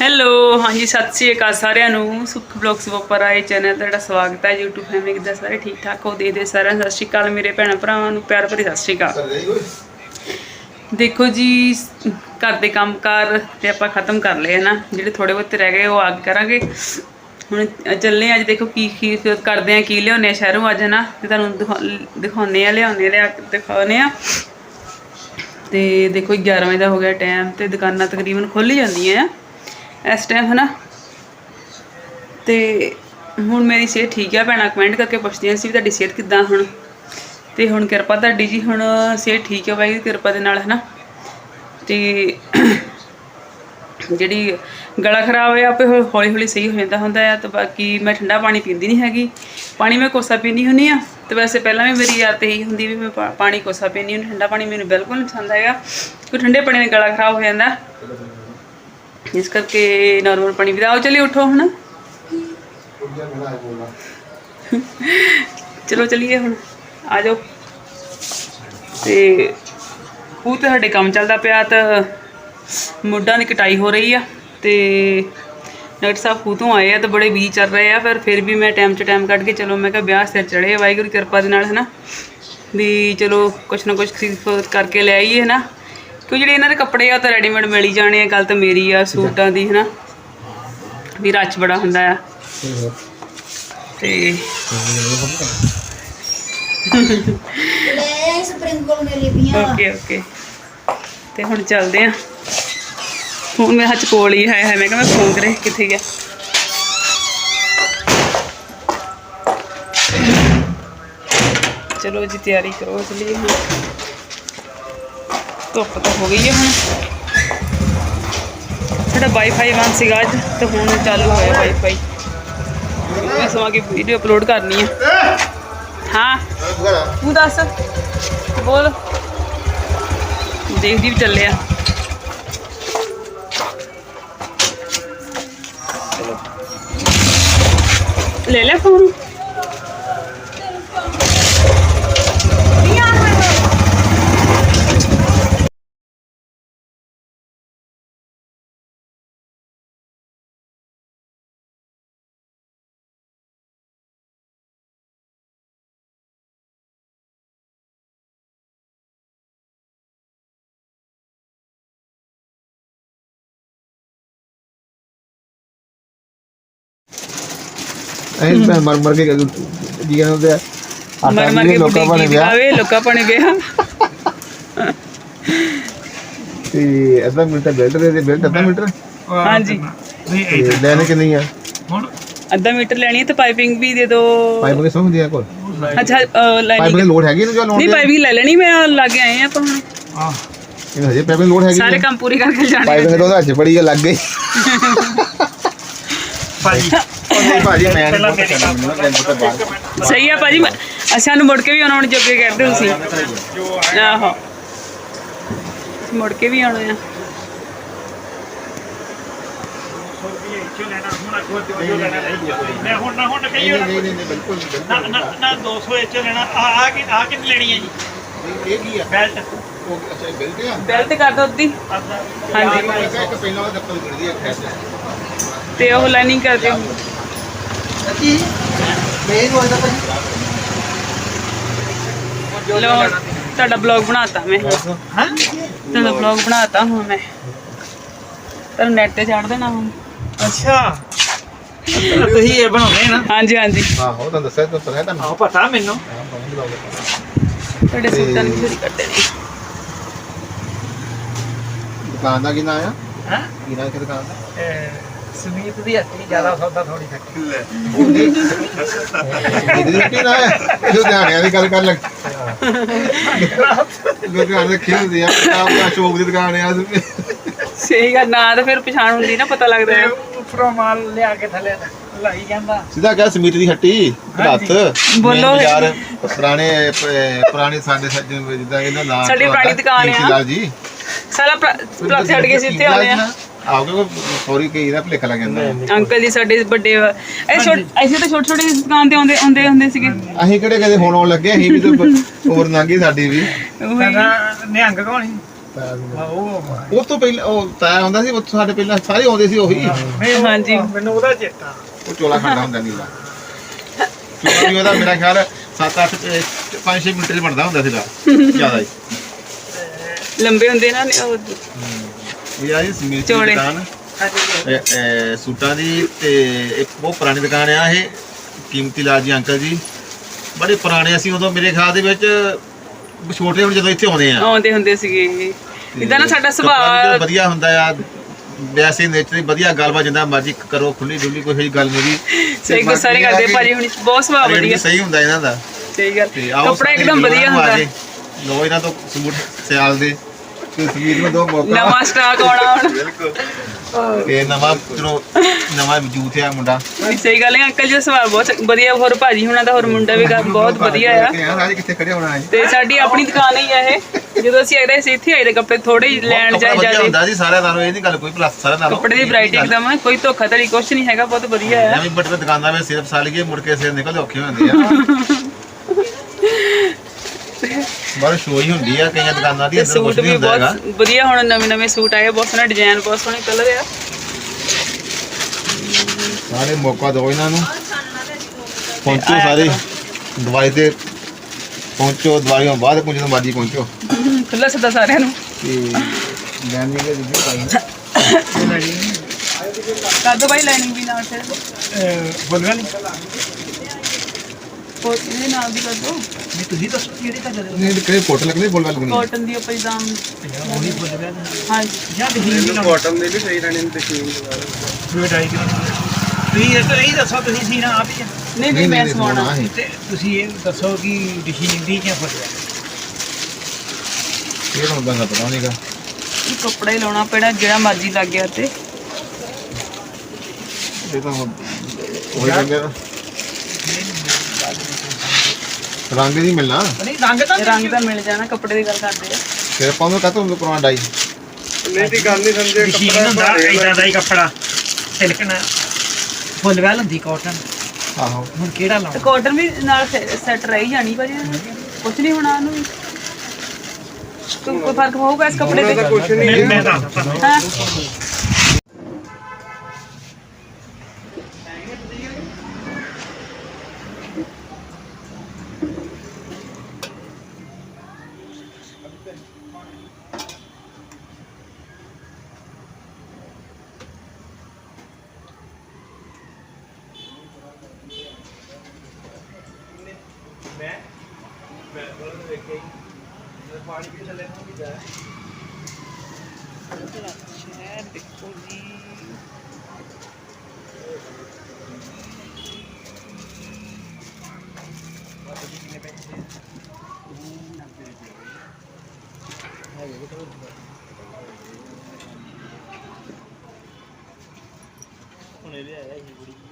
Hello ਹਾਂਜੀ ਸਤਿ ਸ਼੍ਰੀ ਅਕਾਲ ਸਾਰਿਆਂ ਨੂੰ। ਸੁਖ ਬਲੌਗਸ ਉੱਪਰ ਆਏ ਚੈਨਲ ਤੇ ਤੁਹਾਡਾ ਸਵਾਗਤ ਹੈ। YouTube ਫੈਮਿਲੀ ਕਿੱਦਾਂ ਸਾਰੇ ਠੀਕ ਠਾਕ ਹੋ? ਦੇ ਦੇ ਸਾਰਿਆਂ ਨੂੰ ਸਤਿ ਸ਼੍ਰੀ ਅਕਾਲ। ਮੇਰੇ ਭੈਣਾਂ ਭਰਾਵਾਂ ਨੂੰ ਪਿਆਰ ਭਰੀ ਸਤਿ ਸ਼੍ਰੀ ਅਕਾਲ। ਦੇਖੋ ਜੀ ਘਰ ਦੇ ਕੰਮਕਾਰ ਤੇ ਆਪਾਂ ਖਤਮ ਕਰ ਲਏ ਨਾ ਜਿਹੜੇ ਥੋੜੇ ਬਹੁਤੇ ਰਹਿ ਗਏ ਉਹ ਅੱਗੇ ਕਰਾਂਗੇ। ਹੁਣ ਚੱਲੇ ਅੱਜ ਦੇਖੋ ਕੀ ਕੀ ਕਰਦੇ ਆ ਕੀ ਲਿਆਉਨੇ ਆ ਸ਼ਹਿਰੋਂ ਅੱਜ ਨਾ ਤੇ ਤੁਹਾਨੂੰ ਦਿਖਾ- ਦਿਖਾਉਂਦੇ ਆ ਲਿਆਉਂਦੇ ਲਿਆ ਕੇ ਦਿਖਾਉਂਦੇ ਆ ਤੇ ਦੇਖੋ 11 ਵਜੇ ਦਾ ਹੋ ਗਿਆ ਟਾਈਮ ਤੇ ਦੁਕਾਨਾਂ ਤਕਰੀਬਨ ਖੁੱਲ ਜਾਂਦੀਆਂ ਆ। ਇਸ ਟਾਈਮ ਹਨਾ? ਤੇ ਹੁਣ ਮੇਰੀ ਸਿਹਤ ਠੀਕ ਆ, ਭੈਣਾਂ ਕਮੈਂਟ ਕਰਕੇ ਪੁੱਛਦੀਆਂ ਸੀ ਵੀ ਤੁਹਾਡੀ ਸਿਹਤ ਕਿੱਦਾਂ ਹੁਣ? ਤੇ ਹੁਣ ਕਿਰਪਾ ਤੁਹਾਡੀ ਜੀ, ਹੁਣ ਸਿਹਤ ਠੀਕ ਆ ਬਾਈ ਕਿਰਪਾ ਦੇ ਨਾਲ, ਹਨਾ? ਤੇ ਜਿਹੜੀ ਗਲਾ ਖਰਾਬ ਹੋਇਆ, ਆਪੇ ਹੌਲੀ ਹੌਲੀ ਸਹੀ ਹੋ ਜਾਂਦਾ ਹੁੰਦਾ ਆ, ਤੇ ਬਾਕੀ ਮੈਂ ਠੰਡਾ ਪਾਣੀ ਪੀਂਦੀ ਨਹੀਂ ਹੈਗੀ। ਪਾਣੀ ਮੈਂ ਕੋਸਾ ਪੀਂਦੀ ਹੁੰਦੀ ਆ, ਤੇ ਵੈਸੇ ਪਹਿਲਾਂ ਵੀ ਮੇਰੀ ਆਦਤ ਇਹੀ ਹੁੰਦੀ ਵੀ ਮੈਂ ਪਾਣੀ ਕੋਸਾ ਪੀਂਦੀ ਹਾਂ ਠੰਡਾ ਪਾਣੀ ਮੈਨੂੰ ਬਿਲਕੁਲ ਨਹੀਂ ਪਸੰਦ ਹੈਗਾ। ਕਿਉਂਕਿ ਠੰਡੇ ਪਾਣੀ ਨਾਲ ਗਲਾ ਖਰਾਬ ਹੋ ਜਾਂਦਾ। ਇਸ ਕਰਕੇ ਨਾਰਮਲ ਪਾਣੀ ਪੀਦਾ ਆਓ ਚਲਿਏ ਉੱਠੋ ਹੁਣ ਚਲੋ ਚਲੀਏ ਹੁਣ, ਆ ਜਾਓ। ਤੇ ਉਹ ਤੇ ਸਾਡੇ ਕੰਮ ਚੱਲਦਾ ਪਿਆ ਤਾਂ ਮੁੱਢਾਂ ਦੀ ਕਟਾਈ ਹੋ ਰਹੀ ਆ ਤੇ ਡਾਕਟਰ ਸਾਹਿਬ ਖੂਹ ਤੋਂ ਆਏ ਆ ਤੇ ਬੜੇ ਬੀਜ ਚੱਲ ਰਹੇ ਆ ਪਰ ਫਿਰ ਵੀ ਮੈਂ ਟਾਈਮ 'ਚ ਟਾਈਮ ਕੱਢ ਕੇ ਚਲੋ ਮੈਂ ਕਿਹਾ ਵਿਆਹ ਸਿਰ ਚੜੇ ਵਾਹਿਗੁਰੂ ਕਿਰਪਾ ਦੇ ਨਾਲ, ਹਨਾ? ਵੀ ਚਲੋ ਕੁਛ ਨਾ ਕੁਛ ਖਰੀਦ ਕਰਕੇ ਲੈ ਆਈਏ, ਹਨਾ? ਕਿਉਂ ਜਿਹੜੇ ਇਹਨਾਂ ਦੇ ਕੱਪੜੇ ਆ ਤਾਂ ਰੈਡੀਮੇਡ ਮਿਲ ਹੀ ਜਾਣੇ ਆ ਗੱਲ ਤਾਂ ਮੇਰੀ ਆ ਸੂਟਾਂ ਦੀ ਹਨਾ? ਵੀ ਰੱਛ ਬੜਾ ਹੁੰਦਾ ਆ। ਤੇ ਲੈ ਸਪਰਿੰਗ ਕੋਲ ਮੇਰੇ ਪੀਆਂ ਓਕੇ ਓਕੇ ਤੇ ਹੁਣ ਚੱਲਦੇ ਆ। ਫੋਨ ਮੇਰੇ ਹੱਥ ਕੋਲ ਹੀ ਹੈ ਮੈਂ ਕਿਹਾ ਮੈਂ ਫੋਨ ਕਰੇ ਕਿੱਥੇ ਗਿਆ? ਚਲੋ ਜੀ ਤਿਆਰੀ ਕਰੋ ਚਲੀਏ ਹੁਣ। ਧੁੱਪ ਤਾਂ ਹੋ ਗਈ ਹੈ ਹੁਣ ਸਾਡਾ ਵਾਈਫਾਈ ਬੰਦ ਸੀਗਾ ਅੱਜ ਤੇ ਹੁਣ ਚਾਲੂ ਹੋਇਆ ਵਾਈਫਾਈ ਮੈਂ ਸਮਾਂ ਕੇ ਵੀਡੀਓ ਅਪਲੋਡ ਕਰਨੀ ਹੈ ਹਾਂ ਤੂੰ ਦੱਸ ਬੋਲ ਦੇਖਦੀ ਵੀ ਚੱਲਿਆ ਲੈ ਲੈ ਫੋਨ ਐਂ ਤਾਂ ਮਰ ਮਰ ਕੇ ਜੀਆਂ ਹੁੰਦੇ ਆ ਮਰ ਮਰ ਕੇ ਲੋਕਾਂ ਕੀ ਵਿਆਹ ਦਿਖਾਵੇ ਲੋਕਾਂ ਪਾਣੇ ਵਿਆਹ ਤੇ ਅੱਧਾ ਮੀਟਰ ਬੈਲਟ ਦੇ ਦੇ ਬੈਲਟ ਅੱਧਾ ਮੀਟਰ ਹਾਂਜੀ। ਤੇ ਲੈਣੇ ਕਿੰਨੀ ਆ? ਅੱਧਾ ਮੀਟਰ ਲੈਣੀ ਹੈ ਤੇ ਪਾਈਪਿੰਗ ਵੀ ਦੇ ਦਿਓ ਪਾਈਪ ਕੇ ਸਮਝਦੀ ਆ ਕੋਲ? ਅੱਛਾ ਅ, ਪਾਈਪ ਲਾਈਨਿੰਗ ਦੀ ਲੋਡ ਹੈਗੀ ਇਹਨੂੰ ਜੋ ਲੋਡ ਨਹੀਂ ਪਾਈਪਿੰਗ ਲੈ ਲੈਣੀ ਮੈਂ ਲਾਗੇ ਆਏ ਆ ਆਪਾਂ ਹੁਣ। ਇਹਨੂੰ ਹਜੇ ਪਾਈਪ ਦੀ ਲੋਡ ਹੈਗੀ ਸਾਰੇ ਕੰਮ ਪੂਰੇ ਕਰਕੇ ਜਾਣੇ ਪਾਈਪ ਦੇ ਉਹਦਾ ਹੱਥ ਲੱਗ ਗਈ। ਭਾਜੀ ਉਹ ਨਹੀਂ ਭਾਜੀ ਮੈਂ ਤੇ ਸਹੀ ਆ ਭਾਜੀ ਮੈਂ- ਅਸੀਂ ਨੂੰ ਮੁੜ ਕੇ ਵੀ ਆਉਣਾ ਹੁਣ ਜੋਗੇ ਕਰਦੇ ਤੁਸੀਂ। ਆਹੋ। ਮੁੜ ਕੇ ਵੀ ਆਉਣਾ ਆ। ਮੈਂ ਹੁਣ ਨਾ ਹੁਣ ਕਹੀਓ ਨਹੀਂ ਨਹੀਂ ਨਹੀਂ ਬਿਲਕੁਲ ਨਾ ਬਿਲਕੁਲ ਨਾ ਨਾ 200 ਇੱਚ ਲੈਣਾ। ਆ ਆ ਕਿ ਆ ਕਿੰਨੀ ਲੈਣੀ ਹੈ ਜੀ? ਇਹ ਕੀ ਆ? ਬੈਲਟ। ਉਹ ਅੱਛਾ ਬੈਲਟ ਆ? ਬੈਲਟ ਕਰ ਦੋ ਅੱਧਾ। ਹਾਂਜੀ। ਇੱਕ ਪਹਿਲਾਂ ਉਹ ਦੱਪਲ ਕਰਦੀ ਆ ਖੈਸ ਤੇ ਉਹ ਲਾਈਨਿੰਗ ਕਰ ਦਿਓ ਲੋ ਤੁਹਾਡਾ ਬਲੌਗ ਬਣਾਤਾ ਮੈਂ। ਹਾਂ? ਤੁਹਾਡਾ ਬਲੌਗ ਬਣਾਤਾ ਹੁਣ ਮੈਂ। ਤੁਹਾਨੂੰ ਨੈਟ ਤੇ ਛੱਡ ਦੇਣਾ ਹੁਣ। ਅੱਛਾ। ਤੁਸੀਂ ਇਹ ਬਣਾਉਂਦੇ ਨਾ। ਹਾਂਜੀ ਹਾਂਜੀ। ਆਹੋ ਤੁਹਾਨੂੰ ਦੱਸਿਆ ਤਾਂ ਪਤਾ ਹੈ ਤੁਹਾਨੂੰ। ਆਹ ਪਤਾ ਮੈਨੂੰ। ਤੁਹਾਡੇ ਸੂਟਾਂ ਦੀ ਚੋਰੀ ਕੱਢੇ ਨੇ ਦੁਕਾਨ ਦਾ ਕੀ ਨਾਂ ਆ? ਹਾਂ? ਕੀ ਨਾਂ ਕਿ ਦੁਕਾਨ ਦਾ? ਸੁਮੀਤ ਦੀ ਹੱਟੀ ਜ਼ਿਆਦਾ ਸੌਦਾ ਥੋੜੀ ਥੱਕੀ ਇਹਦੀ ਕੀ ਨਾਂ ਹੈ ਲੁਧਿਆਣੇ ਦੀ ਗੱਲ ਕਰ ਲੱਗ ਲੁਧਿਆਣੇ ਦੇ ਖੇਲ ਦੀ ਆ ਆਪਣਾ ਸ਼ੋਕ ਦੀ ਦੁਕਾਨ ਆ ਸਹੀ ਗੱਲ ਨਾ ਤਾਂ ਫਿਰ ਪਛਾਣ ਹੁੰਦੀ ਨਾ ਪਤਾ ਲੱਗਦਾ ਹੈ। ਉੱਪਰੋਂ ਮਾਲ ਲਿਆ ਕੇ ਥੱਲੇ ਲਾਈ ਜਾਂਦਾ। ਸਿੱਧਾ ਕਿਹਾ ਸਮੀਤ ਦੀ ਹੱਟੀ ਹੱਥ। ਬੋਲੋ। ਯਾਰ ਪੁਰਾਣੇ ਪੁਰਾਣੇ ਸਾਡੇ ਸੱਜਣ ਜਿੱਦਾਂ ਇਹਨਾਂ ਨਾਂ ਸਾਡੀ ਪੁਰਾਣੀ ਦੁਕਾਨ ਆ। ਜੀ। ਸਾਰਾ ਪਲਾਟ ਛੱਡ ਕੇ ਸੀ ਇੱਥੇ ਆਉਣੇ ਆ। ਆਉਗੇ ਕੋ ਸੌਰੀ ਕਈ ਦਾ ਭਲੇਖਾ ਲੱਗ ਜਾਂਦਾ? ਅੰਕਲ ਜੀ ਸਾਡੇ ਵੱਡੇ ਵਾ- ਇਹ ਛੋਟ ਅਸੀਂ ਤਾਂ ਛੋਟੇ ਛੋਟੇ ਦੁਕਾਨ ਤੇ ਆਉਂਦੇ ਆਉਂਦੇ ਹੁੰਦੇ ਸੀਗੇ। ਅਸੀਂ ਕਿਹੜੇ ਕਦੇ ਹੁਣ ਆਉਣ ਲੱਗੇ ਅਸੀਂ ਵੀ ਤਾਂ ਉਮਰ ਲੰਘੀ ਸਾਡੀ ਵੀ। ਉਹੀ। ਸਾਡਾ ਨਿਹੰਗ ਕੌਣ ਸੀ? ਹਾਂ ਉਹ ਉਸ ਤੋਂ ਪਹਿਲਾਂ ਉਹ ਤਾਇਆ ਹੁੰਦਾ ਸੀ ਉਹ ਸਾਡੇ ਪਹਿਲਾਂ ਸਾਰੇ ਆਉਂਦੇ ਸੀ ਉਹੀ। ਮੈਂ ਹਾਂਜੀ। ਮੈਨੂੰ ਉਹਦਾ ਚੇਤਾ। ਉਹ ਚੋਲਾ ਖਾਂਦਾ ਹੁੰਦਾ ਨੀਲਾ। ਚੋਲਾ ਵੀ ਉਹਦਾ ਮੇਰਾ ਖਿਆਲ 7 8 5 6 ਮਿੰਟ ਚ ਬਣਦਾ ਹੁੰਦਾ ਸੀਗਾ ਜ਼ਿਆਦਾ ਹੀ। ਲੰਬੇ ਹੁੰਦੇ ਨਾ ਉਹ। ਇਹ ਆ ਜੀ ਸਮੀਰ ਦੀ ਚੋਲੇ। ਦੁਕਾਨ। ਇਹ- ਇਹ ਸੂਟਾਂ ਦੀ ਤੇ ਇੱਕ ਬਹੁਤ ਪੁਰਾਣੀ ਦੁਕਾਨ ਆ ਇਹ ਕੀਮਤੀ ਲਾਲ ਜੀ ਅੰਕਲ ਜੀ। ਬੜੇ ਪੁਰਾਣੇ ਅਸੀਂ ਉਦੋਂ ਮੇਰੇ ਖਿਆਲ ਦੇ ਵਿੱਚ ਛੋਟੇ ਹੁਣ ਜਦੋਂ ਇੱਥੇ ਆਉਂਦੇ ਆ। ਆਉਂਦੇ ਹੁੰਦੇ ਸੀਗੇ ਇਦਾਂ ਨਾ ਸਾਡਾ ਕੱਪੜਾ ਸੁਭਾਅ ਵਧੀਆ ਹੁੰਦਾ ਆ ਵੈਸੇ ਨੇਚਰ ਵਧੀਆ ਗੱਲਬਾਤ ਜਿੰਦਾ ਮਰਜ਼ੀ ਕਰੋ ਖੁੱਲੀ ਡੁੱਲੀ ਕੋਈ ਇਹੀ ਗੱਲ ਨਹੀਂ ਸਹੀ ਗੁੱਸਾ ਨਹੀਂ ਕਰਦੇ ਭਾਜੀ ਹੁਣੀ ਬਹੁਤ ਸੁਭਾਅ ਵਧੀਆ। ਸਹੀ ਹੁੰਦਾ ਇਹਨਾਂ ਦਾ। ਸਹੀ ਗੱਲ। ਕੱਪੜਾ ਇੱਕਦਮ ਵਧੀਆ ਹੁੰਦਾ। ਇਹਨਾਂ ਤੋਂ ਸੂਟ ਸਿਆਲ ਦੇ। ਤੇ ਸਮੀਰ ਨੂੰ ਦੋ ਮੌਕਾ। ਨਵਾਂ ਸਟਾਕ ਆਉਣਾ ਹੁਣ। ਬਿਲਕੁਲ। ਤੇ ਨਵਾਂ ਚਲੋ ਨਵਾਂ ਯੂਥ ਆ ਮੁੰਡਾ। ਵੀ ਸਹੀ ਗੱਲ ਹੈ ਅੰਕਲ ਜੀ ਦਾ ਸੁਭਾਅ ਬਹੁਤ ਵਧੀਆ ਹੋਰ ਭਾਜੀ ਹੁਣਾਂ ਦਾ ਹੋਰ ਮੁੰਡਾ ਵੀ ਗਾ- ਬਹੁਤ ਵਧੀਆ ਆ। ਰਾਜ ਕਿੱਥੇ ਖੜੇ ਹੋਣਾ ਹੈ? ਤੇ ਸਾਡੀ ਆਪਣੀ ਦੁਕਾਨ ਹੀ ਆ ਇਹ। ਜਦੋਂ ਅਸੀਂ ਆਏ ਸੀ ਇੱਥੇ ਆਏ ਦੇ ਕੱਪੜੇ ਥੋੜੇ ਹੀ ਲੈਣ ਜਾਏ ਜਾਂਦੇ ਹੁੰਦਾ ਜੀ ਸਾਰਿਆਂ ਨਾਲੋਂ ਇਹ ਨਹੀਂ ਗੱਲ ਕੋਈ ਪਲੱਸ ਸਾਰਿਆਂ ਨਾਲੋਂ। ਕੱਪੜੇ ਦੀ ਵੈਰਾਈਟੀ ਇੱਕਦਮ ਹੈ ਕੋਈ ਧੋਖਾ ਧੜੀ ਕੁਛ ਨਹੀਂ ਹੈਗਾ ਬਹੁਤ ਵਧੀਆ ਆ। ਐਵੇਂ ਬਟ ਦੁਕਾਨਾਂ ਵਿੱਚ ਸਿਰਫ ਸਾਲੀਏ ਮੁੜ ਕੇ ਸਿਰ ਨਿਕਲਦੇ ਔਖੇ ਹੁੰਦੇ ਆ। ਬਾਹਰ ਸ਼ੋਅ ਹੀ ਹੁੰਦੀ ਆ ਕਈਆਂ ਦੁਕਾਨਾਂ ਦੀ ਤੇ ਅੰਦਰ ਕੁਝ ਸੂਟ ਨਹੀਂ ਵੀ ਹੁੰਦਾ ਹੈਗਾ। ਬਹੁਤ ਵਧੀਆ ਹੁਣ ਨਵੇਂ ਨਵੇਂ ਸੂਟ ਆਏ ਆ, ਬਹੁਤ ਸੋਹਣਾ ਡਿਜ਼ਾਈਨ ਬਹੁਤ ਸੋਹਣੇ ਕਲਰ ਆ। ਸਾਰੇ ਮੌਕਾ ਦਿਓ ਇਹਨਾਂ ਨੂੰ। ਪਹੁੰਚੋ ਸਾਰੇ। ਦਵਾਈ ਤੇ ਪਹੁੰਚੋ ਦਵਾਈਆਂ ਬਾਅਦ ਪਹੁੰਚੋ ਤਾਂ ਮਰਜ਼ੀ ਪਹੁੰਚੋ। ਖੁੱਲਾ ਸੱਦਾ ਸਾਰਿਆਂ ਨੂੰ। ਤੇ ਲੈਣੀ ਦੇ ਵੀਡੀਓ ਪਾਈ ਕਾਦੋ ਬਾਈ ਲਾਈਨਿੰਗ ਵੀ ਨਾਲ ਫਿਰ? ਬੋਲਣਾ ਨਹੀਂ ਹੋਰ ਇਹਦੇ ਨਾਲ ਦੀ ਕਾਦੋ ਨਹੀਂ ਤੁਸੀਂ ਦੱਸੋ ਕਿਹੜੇ ਕਾ ਜਰੇ ਨਹੀਂ ਕਿਹੜੇ ਫੋਟੋ ਲੱਗਣੀ? ਬੋਲ ਲੱਗਣੀ ਕਾਟਨ ਦੀ ਉਹ ਪਜਾਮ ਉਹੀ ਬੋਲਣਾ ਹਾਂਜੀ। ਜਾਂ ਤੁਸੀਂ ਨਹੀਂ ਕਾਟਨ ਦੇ ਵੀ ਸਹੀ ਰਹਿਣੇ ਨੇ ਤਕੀਨ ਤੁਸੀਂ ਡਾਈ ਤੁਸੀਂ ਇਹ ਤਾਂ ਇਹ ਦੱਸੋ ਤੁਸੀਂ ਸੀਨਾ ਆਪ ਹੀ ਆ। ਨਹੀਂ ਨਹੀਂ ਮੈਂ ਸਵਾਉਣਾ ਤੇ ਤੁਸੀਂ ਇਹ ਦੱਸੋ ਕਿ ਡਿਸ਼ਿੰਗ ਦੀ ਕਿਆ ਫਸਿਆ ਇਹ ਹੁਣ ਬੰਦਾ ਪਤਾ ਨਹੀਂਗਾ ਇਹ ਕੱਪੜਾ ਹੀ ਲਾਉਣਾ ਪੈਣਾ ਜਿਹੜਾ ਮਰਜ਼ੀ ਲੱਗ ਗਿਆ ਤੇ। ਇਹ ਤਾਂ ਹੁਣ ਉਹੀ ਰੰਗ ਹੈ ਰੰਗ ਨਹੀਂ ਮਿਲਣਾ। ਨਹੀਂ ਰੰਗ ਤਾਂ ਰੰਗ ਤਾਂ ਮਿਲ ਜਾਣਾ ਕੱਪੜੇ ਦੀ ਗੱਲ ਕਰਦੇ ਆ। ਫਿਰ ਆਪਾਂ ਨੂੰ ਕਹਤਾ ਹੁੰਦਾ ਪੁਰਾਣਾ ਡਾਈ? ਡਿਸ਼ਿੰਗ ਹੁੰਦਾ ਇਦਾਂ ਦਾ ਹੀ ਕੱਪੜਾ। ਸਿਲਕਣਾ। ਫੁੱਲ ਵੈਲ ਹੁੰਦੀ ਕਾਟਨ ਆਹੋ। ਹੁਣ ਕਿਹੜਾ ਤੇ ਲਾਉਣਾ ਕਾਟਨ ਵੀ ਨਾਲ ਸੈੱਟ ਰਹੀ ਜਾਣੀ ਭਾਜੀ। ਕੁਛ ਨਹੀਂ ਹੋਣਾ ਉਹਨੂੰ। ਕੋਈ ਫ਼ਰਕ ਹੋਊਗਾ ਇਸ ਕੱਪੜੇ ਤੇ? ਮੈਂ ਮੈਂ ਦੱਸਦਾ ਹੁਣੇ ਲਿਆਇਆ ਸੀ ਕੁੜੀ।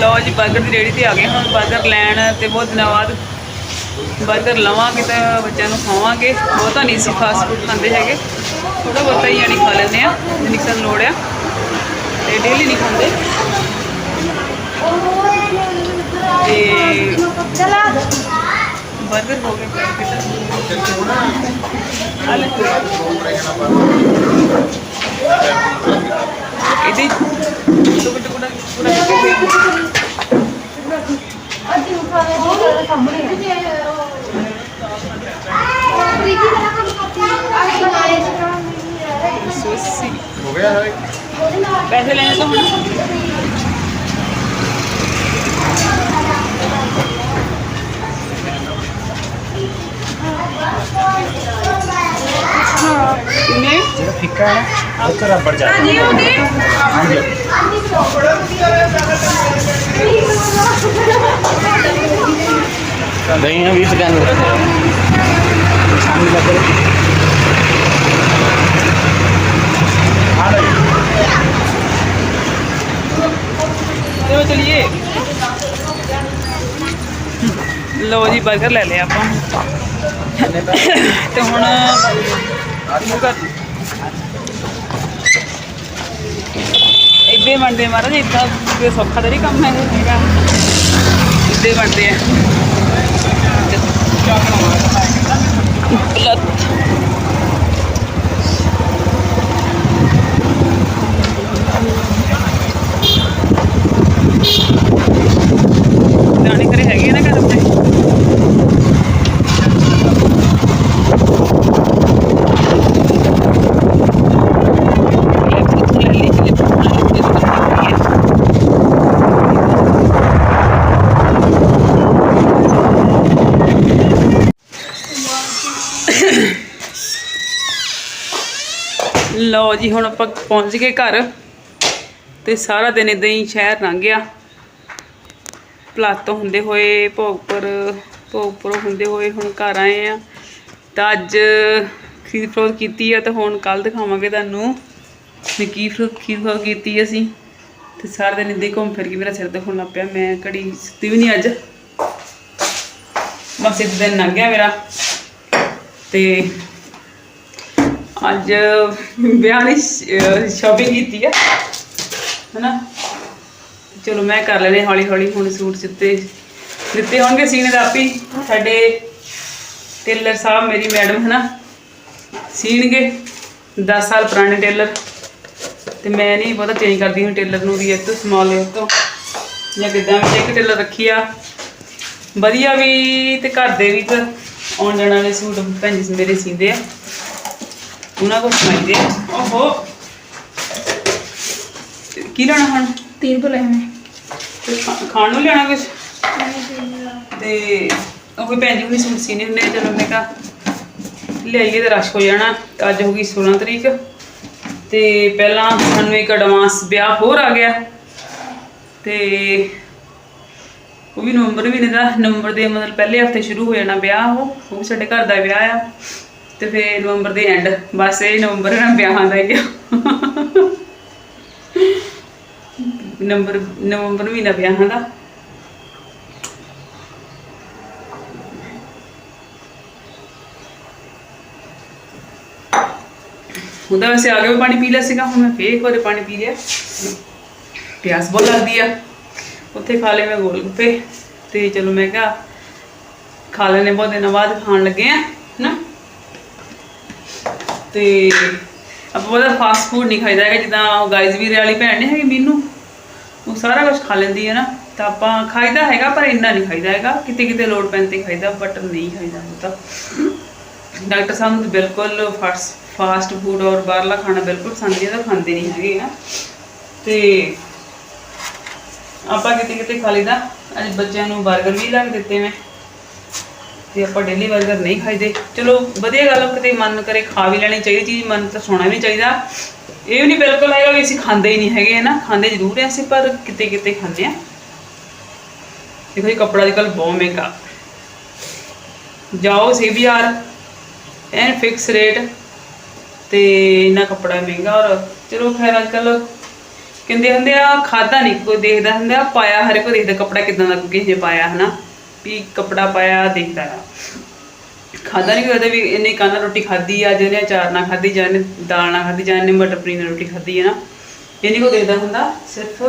ਲੋ ਜੀ 버ਗਰ ਦੀ ਰੇੜੀ ਤੇ ਆ ਗਏ ਹੁਣ 버ਗਰ ਲੈਣ ਤੇ ਬਹੁਤ ਦਿਨਾਂ ਬਾਅਦ 버ਗਰ ਲਵਾਂਗੇ ਤਾਂ ਬੱਚਿਆਂ ਨੂੰ ਖਾਵਾਂਗੇ। ਬਹੁਤਾ ਨਹੀਂ ਸੀ ਫਾਸਟ ਫੂਡ ਖਾਂਦੇ ਹੈਗੇ। ਥੋੜਾ ਬਹੁਤਾ ਹੀ ਯਾਨੀ ਖਾ ਲੈਂਦੇ ਆ ਜਿੰਨੀ ਸਾਨੂੰ ਲੋੜ ਆ। ਤੇ ਡੇਲੀ ਨਹੀਂ ਖਾਂਦੇ। ਤੇ 버ਗਰ ਹੋ ਗਿਆ ਕਿਤਾ ਟੁਕੜਾ ਟੁਕੜਾ ਪੂਰਾ ਅੱਧੀ ਉਠਾ ਦੇ ਦੋ ਕਰ ਸਾਹਮਣੇ ਪ੍ਰੀਤੀ ਦਾ ਕੰਮ ਕਰਤੀ ਆ ਬਣਾਏ ਸੋਸੀ ਹੋ ਗਿਆ ਹੈ ਪੈਸੇ ਲੈਣੇ ਤਾਂ ਹੁਣ ਕਿੰਨੇ ਜਿਹੜਾ ਫਿੱਕਾ ਹੈ ਨਾ ਉਹ ਚ ਰਬੜ ਜਾ ਹਾਂਜੀ ਹਾਂਜੀ। ਦਹੀਂ ਆ 20 ਰੁਪਏ ਚਲੋ ਚਲਿਏ। ਲਓ ਜੀ 버ਗਰ ਲੈ ਲਿਆ ਆਪਾਂ। ਤੇ ਹੁਣ ਇਹਨੂੰ ਕਰ ਇੱਦੇ ਬਣਦੇ ਮਹਾਰਾਜ, ਇੱਦਾਂ ਕੋਈ ਸੌਖਾ ਤਾਂ ਨਹੀਂ ਕੰਮ ਹੈ ਇਹ ਹੈਗਾ ਇੱਦੇ ਬਣਦੇ ਆ। ਪਲੱਤ ਦਾਣੇ ਕਰੇ ਹੈਗੇ ਆ ਨਾ ਘਰ ਆਪਣੇ ਲੈ ਪੁੱਤ ਲੈ ਲਈ ਚਲੇ ਲਓ ਜੀ, ਹੁਣ ਆਪਾਂ ਪਹੁੰਚ ਗਏ ਘਰ ਤੇ ਸਾਰਾ ਦਿਨ ਇਦਾਂ ਹੀ ਸ਼ਹਿਰ ਲੰਘ ਗਿਆ। ਪਲਾਤੋਂ ਹੁੰਦੇ ਹੋਏ ਭੋਗਪੁਰ ਭੋਗਪੁਰ ਹੁੰਦੇ ਹੋਏ ਹੁਣ ਘਰ ਆਏ ਆ। ਤਾਂ ਅੱਜ ਖੀਰ ਫਰੋਜ਼ ਕੀਤੀ ਆ ਤੇ ਹੁਣ ਕੱਲ ਦਿਖਾਵਾਂਗੇ ਤੁਹਾਨੂੰ ਵੀ ਕੀ ਫਰੋ, ਖੀਰ ਫਰੋਜ਼ ਕੀਤੀ ਅਸੀਂ। ਤੇ ਸਾਰਾ ਦਿਨ ਇੱਦਾਂ ਹੀ ਘੁੰਮ ਫਿਰ ਕੇ ਮੇਰਾ ਸਿਰ ਦੁਖਣ ਲੱਗ ਪਿਆ, ਮੈਂ ਘੜੀ ਸੁੱਤੀ ਵੀ ਨਹੀਂ ਅੱਜ। ਬਸ ਇੱਕ ਦਿਨ ਲੰਘ ਗਿਆ ਮੇਰਾ। ਤੇ ਅੱਜ ਵਿਆਹ ਦੀ ਸ਼ਾਪਿੰਗ ਕੀਤੀ ਆ, ਹਨਾ? ਚਲੋ, ਮੈਂ ਕਰ ਲੈਣੇ ਹੌਲੀ ਹੌਲੀ ਹੁਣ ਸੂਟ ਸਿੱਤੇ ਦਿੱਤੇ ਹੋਣਗੇ ਸੀਨੇ ਦਾ ਆਪੀ। ਸਾਡੇ ਟੇਲਰ ਸਾਹਿਬ, ਮੇਰੀ ਮੈਡਮ, ਹਨਾ? ਸੀਣਗੇ 10 ਸਾਲ ਪੁਰਾਣੇ ਟੇਲਰ। ਤੇ ਮੈਂ ਨਹੀਂ ਬਹੁਤਾ ਚੇਂਜ ਕਰਦੀ ਹਾਂ ਟੇਲਰ ਨੂੰ ਵੀ, ਇਹ ਤੋਂ ਸਮਾਲ ਇਹ ਤੋਂ। ਜਾਂ ਕਿਦਾਂ ਵੀ ਇੱਕ ਟੇਲਰ ਰੱਖੀ ਆ। ਵਧੀਆ ਵੀ ਤੇ ਘਰ ਦੇ ਵੀ ਤੇ ਆਉਣ ਜਾਣ ਵਾਲੇ ਸੂਟ ਭੈਣ ਜੀ ਮੇਰੇ ਸੀਂਦੇ ਆ। ਉਹਨਾਂ ਕੋਲ ਸਮਾਈਦੇ ਓਹੋ। ਕੀ ਲੈਣਾ ਹੁਣ? ਤੀਨ ਭੁਲੇ ਮੈਂ ਤੇ ਖਾਣ ਨੂੰ ਲੈਣਾ ਕੁਝ ਤੇ ਉਹ ਵੀ ਭੈਣ ਜੀ ਹੁਣੀ ਸੂਟ ਸੀਨੇ ਹੁੰਦੇ ਆ, ਚਲੋ ਮੈਂ ਲੈ ਆਈਏ ਤੇ ਰਸ਼ ਹੋ ਜਾਣਾ। ਅੱਜ ਹੋ ਗਈ 16 ਤਰੀਕ। ਤੇ ਪਹਿਲਾਂ ਸਾਨੂੰ ਇੱਕ ਐਡਵਾਂਸ ਵਿਆਹ ਹੋਰ ਆ ਗਿਆ। ਤੇ ਉਹ ਵੀ ਨਵੰਬਰ ਮਹੀਨੇ ਦਾ ਨਵੰਬਰ ਦੇ ਮਤਲਬ ਪਹਿਲੇ ਹਫ਼ਤੇ ਸ਼ੁਰੂ ਹੋ ਜਾਣਾ ਵਿਆਹ ਉਹ। ਉਹ ਵੀ ਸਾਡੇ ਘਰ ਦਾ ਵਿਆਹ ਆ। ਤੇ ਫਿਰ ਨਵੰਬਰ ਦੇ ਐਂਡ ਬਸ ਇਹ ਨਵੰਬਰ ਨਾਲ ਵਿਆਹਾਂ ਦਾ ਹੀ ਆ। ਨੰਬਰ, ਨਵੰਬਰ ਮਹੀਨਾ ਵਿਆਹਾਂ ਦਾ। ਉਹਦਾ ਵੈਸੇ ਆ ਗਿਆ ਪਾਣੀ ਪੀ ਲਿਆ ਸੀਗਾ, ਹੁਣ ਮੈਂ ਫੇਰ ਇੱਕ ਵਾਰੀ ਪਾਣੀ ਪੀ ਲਿਆ। ਪਿਆਸ ਬਹੁਤ ਲੱਗਦੀ ਆ। ਉੱਥੇ ਖਾ ਲਏ ਮੈਂ ਗੋਲ ਗੱਪੇ ਤੇ ਚਲੋ ਮੈਂ ਕਿਹਾ ਖਾ ਲੈਣੇ ਬਹੁਤ ਦਿਨਾਂ ਬਾਅਦ ਖਾਣ ਲੱਗੇ ਆ ਨਾ ਤੇ ਆਪਾਂ ਉਹਦਾ ਫਾਸਟ ਫੂਡ ਨਹੀਂ ਖਾਈਦਾ ਹੈਗਾ, ਜਿੱਦਾਂ ਉਹ ਗਾਈਜ਼ ਵੀਰੇ ਵਾਲੀ ਭੈਣ ਨਹੀਂ ਹੈਗੀ ਮੈਨੂੰ, ਉਹ ਸਾਰਾ ਕੁਝ ਖਾ ਲੈਂਦੀ ਹੈ ਨਾ। ਤਾਂ ਆਪਾਂ ਖਾਈਦਾ ਹੈਗਾ, ਪਰ ਇੰਨਾ ਨਹੀਂ ਖਾਈਦਾ ਹੈਗਾ, ਕਿਤੇ ਕਿਤੇ ਲੋੜ ਪੈਣ ਤੇ ਖਾਈਦਾ ਬਟ ਨਹੀਂ ਖਾਈਦਾ ਉਹ ਤਾਂ। ਡਾਕਟਰ ਸਾਹਿਬ ਨੂੰ ਬਿਲਕੁਲ ਫਾਸਟ ਫਾਸਟ ਫੂਡ ਔਰ ਬਾਹਰਲਾ ਖਾਣਾ ਬਿਲਕੁਲ ਪਸੰਦ ਨਹੀਂ ਤਾਂ ਖਾਂਦੇ ਨਹੀਂ ਹੈਗੇ ਨਾ। ਤੇ ਆਪਾਂ ਕਿਤੇ ਕਿਤੇ ਖਾ ਲਈਦਾ, ਅੱਜ ਬੱਚਿਆਂ ਨੂੰ 버ਗਰ ਵੀ ਲਾ ਕੇ ਦਿੱਤੇ ਮੈਂ। ਤੇ ਆਪਾਂ ਡੇਲੀ 버ਗਰ ਨਹੀਂ ਖਾਈਦੇ। ਚਲੋ ਵਧੀਆ ਗੱਲ ਆ, ਕਿਤੇ ਮਨ ਕਰੇ ਖਾ ਵੀ ਲੈਣੀ ਚਾਹੀਦੀ ਚੀਜ਼ ਮਨ ਤਾਂ ਸੋਣਾ ਵੀ ਚਾਹੀਦਾ। ਇਹ ਵੀ ਨਹੀਂ ਬਿਲਕੁਲ ਹੈਗਾ ਵੀ ਅਸੀਂ ਖਾਂਦੇ ਹੀ ਨਹੀਂ ਹੈਗੇ ਨਾ ਖਾਂਦੇ ਜ਼ਰੂਰ ਆ ਅਸੀਂ ਪਰ ਕਿਤੇ ਕਿਤੇ ਖਾਂਦੇ ਆ। ਦੇਖੋ ਇਹ ਕੱਪੜਾ ਅੱਜ ਕੱਲ੍ਹ ਬਹੁਤ ਮਹਿੰਗਾ। ਜਾਓ ਸੇ ਵੀ ਯਾਰ ਐਨ ਫਿਕਸ ਰੇਟ ਤੇ ਇੰਨਾ ਕੱਪੜਾ ਮਹਿੰਗਾ ਔਰ ਚਲੋ ਖੈਰ ਅੱਜ ਕੱਲ੍ਹ ਕਹਿੰਦੇ ਹੁੰਦੇ ਆ ਖਾਦਾ ਨਹੀਂ ਕੋਈ ਦੇਖਦਾ ਹੁੰਦਾ ਪਾਇਆ ਹਰ ਕੋਈ ਦੇਖਦਾ ਕੱਪੜਾ ਕਿਦਾਂ ਦਾ ਕੋਈ ਕਿਸੇ ਨੇ ਪਾਇਆ ਹਨਾ? ਵੀ ਕੱਪੜਾ ਪਾਇਆ, ਦੇਖਦਾ ਆ ਖਾਦਾ ਨਹੀਂ ਕੋਈ ਵੀ, ਇਹਨੇ ਕਾਨਾ ਰੋਟੀ ਖਾਦੀ ਆ ਜਿਹਨੇ ਅਚਾਰ ਨਾਲ ਖਾਦੀ ਜਾਂ ਇਹਨੇ ਦਾਲ ਨਾਲ ਖਾਦੀ ਜਾਂ ਇਹਨੇ ਮਟਰ ਪਨੀਰ ਨਾਲ ਰੋਟੀ ਖਾਦੀ ਹੈ ਨਾ। ਇਹ ਨਹੀਂ ਕੋਈ ਦੇਖਦਾ ਹੁੰਦਾ, ਸਿਰਫ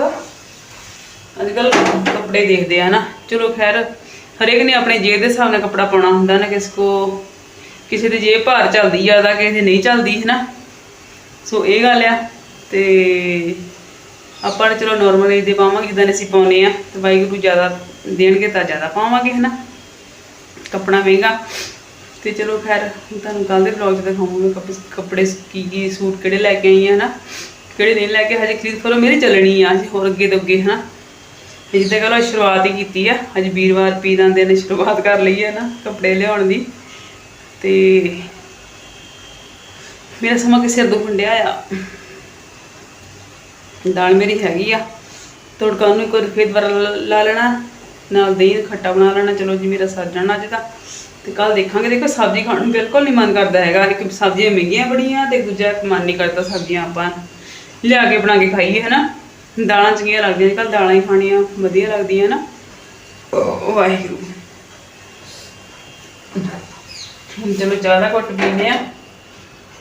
ਅੱਜ ਕੱਲ ਕੱਪੜੇ ਦੇਖਦੇ ਆ ਨਾ। ਚਲੋ ਖੈਰ, ਹਰੇਕ ਨੇ ਆਪਣੇ ਜੇਬ ਦੇ ਹਿਸਾਬ ਨਾਲ ਕੱਪੜਾ ਪਾਉਣਾ ਹੁੰਦਾ ਨਾ, ਕਿਸ ਕੋ, ਕਿਸੇ ਦੀ ਜੇਬ ਭਾਰ ਚੱਲਦੀ ਜ਼ਿਆਦਾ ਕਿਸੇ ਦੀ ਨਹੀਂ ਚੱਲਦੀ, ਹੈ ਨਾ। ਸੋ ਇਹ ਗੱਲ ਆ, ਤੇ ਆਪਾਂ ਚਲੋ ਨਾਰਮਲ ਏਜ ਦੇ ਪਾਵਾਂਗੇ, ਜਿੱਦਾਂ ਅਸੀਂ ਪਾਉਨੇ ਆ ਤੇ ਵਾਹਿਗੁਰੂ ਜ਼ਿਆਦਾ ਦੇਣਗੇ ਤਾਂ ਜ਼ਿਆਦਾ ਪਾਵਾਂਗੇ, ਹਨਾ? ਕੱਪੜਾ ਮਹਿੰਗਾ। ਤੇ ਚਲੋ ਖੈਰ ਤੁਹਾਨੂੰ ਕੱਲ ਦੇ ਵਲੌਗ 'ਚ ਦਿਖਾਵਾਂਗੇ ਕੱਪ- ਕੱਪੜੇ ਕੀ ਕੀ ਸੂਟ ਕਿਹੜੇ ਲੈ ਕੇ ਆਈ ਆ, ਹਨਾ? ਕਿਹੜੇ ਨਹੀਂ ਲੈ ਕੇ ਹਜੇ ਖਰੀਦ ਕਰੋ ਮੇਰੀ ਚੱਲਣੀ ਆ, ਅਸੀਂ ਹੋਰ ਅੱਗੇ ਤੋਂ ਅੱਗੇ, ਹਨਾ? ਤੇ ਜਿੱਦਾਂ ਕਹ ਸ਼ੁਰੂਆਤ ਹੀ ਕੀਤੀ ਆ। ਅੱਜ ਵੀਰਵਾਰ ਪੀ ਦਿੰਦੇ ਨੇ ਸ਼ੁਰੂਆਤ ਕਰ ਲਈ ਹੈ ਨਾ ਕੱਪੜੇ ਲਿਆਉਣ ਦੀ। ਤੇ ਮੇਰਾ ਸਮਾਂ ਕਿਸੇ ਸਿਰ ਦੁਖਣ ਡਿਆ ਆ। ਦਾਲ ਮੇਰੀ ਹੈਗੀ ਆ। ਤੜਕਾ ਨੂੰ ਇੱਕ ਵਾਰ ਫੇਰ ਦੁਬਾਰਾ ਲਾ ਲੈਣਾ। ਨਾਲ ਦਹੀਂ ਖੱਟਾ ਬਣਾ ਲੈਣਾ ਚਲੋ ਜੀ ਮੇਰਾ ਸਰ ਜਾਣਾ ਅੱਜ ਤਾਂ। ਤੇ ਕੱਲ ਦੇਖਾਂਗੇ ਦੇਖੋ ਸਬਜ਼ੀ ਖਾਣ ਨੂੰ ਬਿਲਕੁਲ ਨਹੀਂ ਮਨ ਕਰਦਾ ਹੈਗਾ। ਇੱਕ ਸਬਜ਼ੀਆਂ ਮਹਿੰਗੀਆਂ ਬੜੀਆਂ ਤੇ ਦੂਜਾ ਮਨ ਨਹੀਂ ਕਰਦਾ ਸਬਜ਼ੀਆਂ ਆਪਾਂ ਲਿਆ ਕੇ ਬਣਾ ਕੇ ਖਾਈਏ ਹਨਾ? ਦਾਲਾਂ ਚੰਗੀਆਂ ਲੱਗਦੀਆਂ ਕੱਲ ਦਾਲਾਂ ਹੀ ਖਾਣੀਆਂ ਵਧੀਆ ਲੱਗਦੀਆਂ ਨਾ ਵਾਹਿਗੁਰੂ। ਹੁਣ ਚਲੋ ਜ਼ਿਆਦਾ ਘੁੱਟ ਪੀਨੇ ਆ।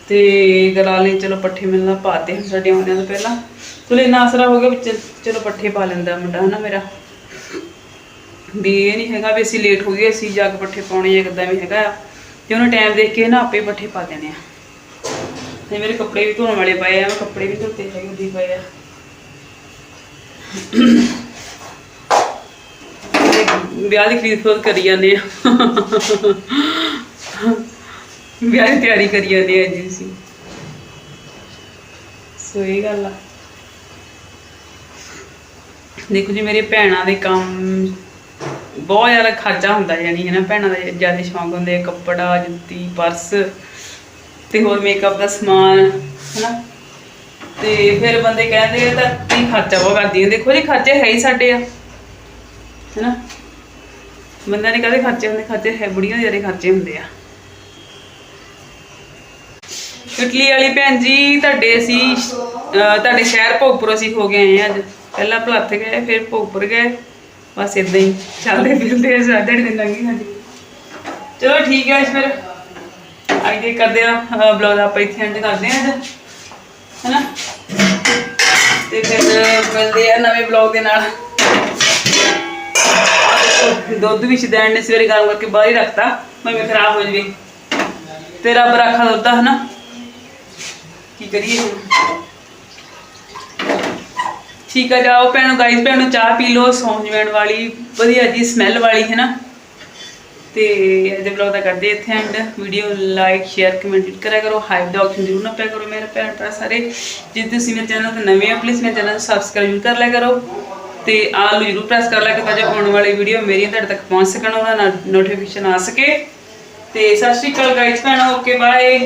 ਤੇ ਗਲਾਲੇ ਚਲੋ ਪੱਠੇ ਮਿਲਣਾ ਪਾਤੇ ਸਾਡੇ ਆਉਂਦਿਆਂ ਤੋਂ ਪਹਿਲਾਂ। ਚਲੋ ਇੰਨਾ ਆਸਰਾ ਹੋ ਗਿਆ ਵੀ ਚ- ਚਲੋ ਪੱਠੇ ਪਾ ਲੈਂਦਾ ਮੁੰਡਾ ਹਨਾ ਮੇਰਾ? ਵੀ ਇਹ ਨਹੀਂ ਹੈਗਾ ਵੀ ਅਸੀਂ ਲੇਟ ਹੋ ਗਏ, ਅਸੀਂ ਜਾ ਕੇ ਪੱਠੇ ਪਾਉਣੇ ਜਾਂ ਕਿੱਦਾਂ ਵੀ ਹੈਗਾ। ਤੇ ਉਹਨੇ ਟਾਈਮ ਦੇਖ ਕੇ ਨਾ ਆਪੇ ਪੱਠੇ ਪਾ ਦੇਣੇ ਆ। ਤੇ ਮੇਰੇ ਕੱਪੜੇ ਵੀ ਧੋਣ ਵਾਲੇ ਪਏ ਆ, ਮੈਂ ਕੱਪੜੇ ਵੀ ਧੋਤੇ ਹੈਗੇ ਦੀ ਪਏ ਆ। ਵਿਆਹ ਦੀ ਖਰੀਦ ਫਰੋਦ ਕਰੀ ਜਾਂਦੇ ਆ। ਵਿਆਹ ਦੀ ਤਿਆਰੀ ਕਰੀ ਜਾਂਦੇ ਆ ਜੀ ਅਸੀਂ। ਸੋ ਇਹ ਗੱਲ ਆ। ਦੇਖੋ ਜੀ, ਮੇਰੇ ਭੈਣਾਂ ਦੇ ਕੰਮ ਬਹੁਤ ਜ਼ਿਆਦਾ ਖਰਚਾ ਹੁੰਦਾ ਯਾਨੀ ਹੈ ਨਾ ਭੈਣਾਂ ਦਾ ਜ਼ਿਆਦਾ ਸ਼ੌਂਕ ਹੁੰਦੇ ਕੱਪੜਾ, ਜੁੱਤੀ, ਪਰਸ ਤੇ ਹੋਰ ਮੇਕਅਪ ਦਾ ਸਮਾਨ, ਹਨਾ। ਤੇ ਫਿਰ ਬੰਦੇ ਕਹਿੰਦੇ ਤਾਂ ਕੀ ਖਰਚਾ ਬਹੁਤ ਕਰਦੀਆਂ ਦੇਖੋ ਜੀ ਖਰਚੇ ਹੈ ਹੀ ਸਾਡੇ ਆ, ਹੈਨਾ। ਬੰਦਿਆਂ ਨੇ ਕਦੇ ਖਰਚੇ ਹੁੰਦੇ? ਖਰਚੇ ਹੈ, ਬੜੀਆਂ ਜ਼ਿਆਦਾ ਖਰਚੇ ਹੁੰਦੇ ਆ। ਇਟਲੀ ਵਾਲੀ ਭੈਣ ਜੀ, ਤੁਹਾਡੇ ਅਸੀਂ ਤੁਹਾਡੇ ਸ਼ਹਿਰ ਭੋਗਪੁਰ ਅਸੀਂ ਹੋ ਗਏ ਆਏ ਹਾਂ ਅੱਜ। ਪਹਿਲਾਂ ਭਲੱਥ ਗਏ, ਫਿਰ ਭੋਗਪੁਰ ਗਏ। ਬਸ ਇਦਾਂ ਹੀ ਚੱਲਦੇ ਫਿਰਦੇ ਆ ਸਾਡੇ ਦਿਨ ਲੰਘੇ ਹਾਂਜੀ। ਚਲੋ ਠੀਕ ਹੈ ਫਿਰ। ਅੱਜ ਦੇ ਕਰਦੇ ਆ ਬਲੌਗ ਆਪਾਂ ਇੱਥੇ ਐਂਡ ਕਰਦੇ ਆ ਅੱਜ, ਹੈਨਾ? ਤੇ ਫਿਰ ਮਿਲਦੇ ਆ ਨਵੇਂ ਬਲੌਗ ਦੇ ਨਾਲ। ਦੁੱਧ ਵਿੱਚ ਦੇਣ ਨੇ ਸਵੇਰੇ ਗਰਮ ਕਰਕੇ ਬਾਹਰ ਹੀ ਰੱਖਤਾ ਮੈਂ ਖਰਾਬ ਹੋ ਜਵੇ। ਤੇ ਰੱਬ ਰਾਖਾ ਦੁੱਧ ਹਨਾ? ਕੀ ਕਰੀਏ ਠੀਕ ਆ, ਜਾਓ ਭੈਣੋ ਗਾਈਸ ਭੈਣੋ, ਚਾਹ ਪੀ ਲਓ ਸੌਂ ਜਵਣ ਵਾਲੀ, ਵਧੀਆ ਜੀ ਸਮੈਲ ਵਾਲੀ, ਹੈ ਨਾ? ਤੇ ਅੱਜ ਦੇ ਵਲੌਗ ਦਾ ਕਰਦੇ ਇੱਥੇ end video like share comment ਕਰਿਆ ਕਰੋ। ਹਾਈਪ ਦਾ ਆਪਸ਼ਨ ਜ਼ਰੂਰ ਨਾ ਪਿਆ ਕਰੋ ਮੇਰੇ ਭੈਣ ਭਰਾ ਸਾਰੇ। ਜੇ ਤੁਸੀਂ ਮੇਰੇ ਚੈਨਲ ਤੇ ਨਵੇਂ ਹੋ ਪਲੀਜ਼ ਮੇਰੇ ਚੈਨਲ ਨੂੰ ਸਬਸਕ੍ਰਾਈਬ ਜ਼ਰੂਰ ਕਰ ਲਿਆ ਕਰੋ। ਤੇ ਆਲ ਨੂੰ ਜ਼ਰੂਰ ਪ੍ਰੈਸ ਕਰ ਲਿਆ ਕਰੋ ਤਾਂ ਜੋ ਆਉਣ ਵਾਲੀ ਵੀਡੀਓ ਮੇਰੀਆਂ ਤੁਹਾਡੇ ਤੱਕ ਪਹੁੰਚ ਸਕਣ, ਉਹਨਾਂ ਦਾ ਨੋਟੀਫਿਕੇਸ਼ਨ ਆ ਸਕੇ। ਤੇ ਸਤਿ ਸ਼੍ਰੀ ਅਕਾਲ ਗਾਈਸ ਭੈਣੋ ਓਕੇ ਬਾਏ